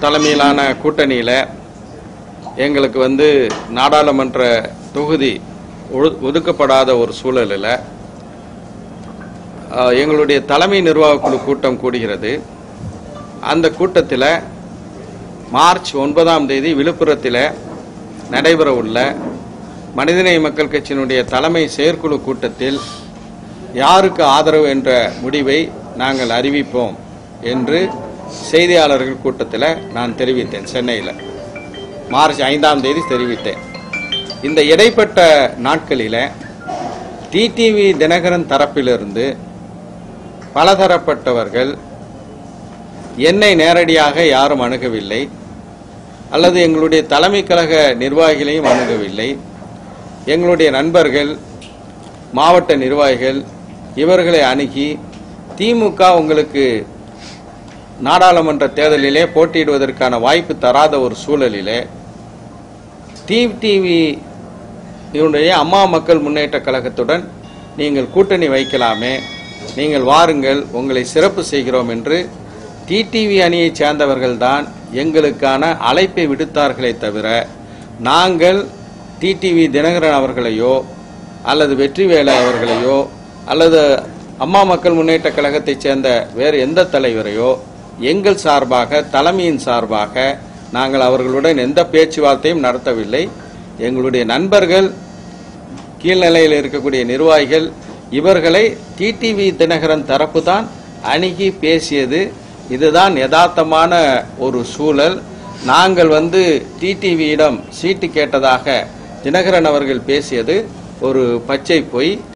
தலைமையிலான கூட்டணியில் எங்களுக்கு வந்து நாடாளுமன்ற தொகுதி ஒதுக்கப்படாத ஒரு சூழலில் எங்களுடைய தலைமை நிர்வாகக் குழு கூட்டம் கூடுகிறது. அந்த கூட்டத்தில் மார்ச் ஒன்பதாம் தேதி விழுப்புரத்தில் நடைபெற உள்ள மனிதநேய மக்கள் கட்சியினுடைய தலைமை செயற்குழு கூட்டத்தில் யாருக்கு ஆதரவு என்ற முடிவை நாங்கள் அறிவிப்போம் என்று செய்தியாளர்கள் கூட்டத்தில் நான் தெரிவித்தேன் சென்னையில். மார்ச் ஐந்தாம் தேதி தெரிவித்தேன். இந்த இடைப்பட்ட நாட்களில் டிடிவி தினகரன் தரப்பிலிருந்து பலதரப்பட்டவர்கள் என்னை நேரடியாக யாரும் அணுகவில்லை அல்லது எங்களுடைய தலைமை கழக நிர்வாகிகளையும் அணுகவில்லை. எங்களுடைய நண்பர்கள் மாவட்ட நிர்வாகிகள் இவர்களை அணுகி திமுக உங்களுக்கு நாடாளுமன்ற தேர்தலிலே போட்டியிடுவதற்கான வாய்ப்பு தராத ஒரு சூழலிலே டிடிவி இவனுடைய அம்மா மக்கள் முன்னேற்ற கழகத்துடன் நீங்கள் கூட்டணி வைக்கலாமே நீங்கள் வாருங்கள் உங்களை சிறப்பு செய்கிறோம் என்று டிடிவி அணியைச் சேர்ந்தவர்கள்தான் எங்களுக்கான அழைப்பை விடுத்தார்களே தவிர நாங்கள் டிடிவி தினகரன் அவர்களையோ அல்லது வெற்றிவேலு அவர்களையோ அல்லது அம்மா மக்கள் முன்னேற்ற கழகத்தைச் சேர்ந்த வேறு எந்த தலைவரையோ எங்கள் சார்பாக தலைமையின் சார்பாக நாங்கள் அவர்களுடன் எந்த பேச்சுவார்த்தையும் நடத்தவில்லை. எங்களுடைய நண்பர்கள் கீழ்நிலையில் இருக்கக்கூடிய நிர்வாகிகள் இவர்களை டிடிவி தினகரன் தரப்பு தான் அணுகி பேசியது. இதுதான் யதார்த்தமான ஒரு சூழல். நாங்கள் வந்து டிடிவியிடம் சீட்டு கேட்டதாக தினகரன் அவர்கள் பேசியது. ஒரு பச்சை பொய்.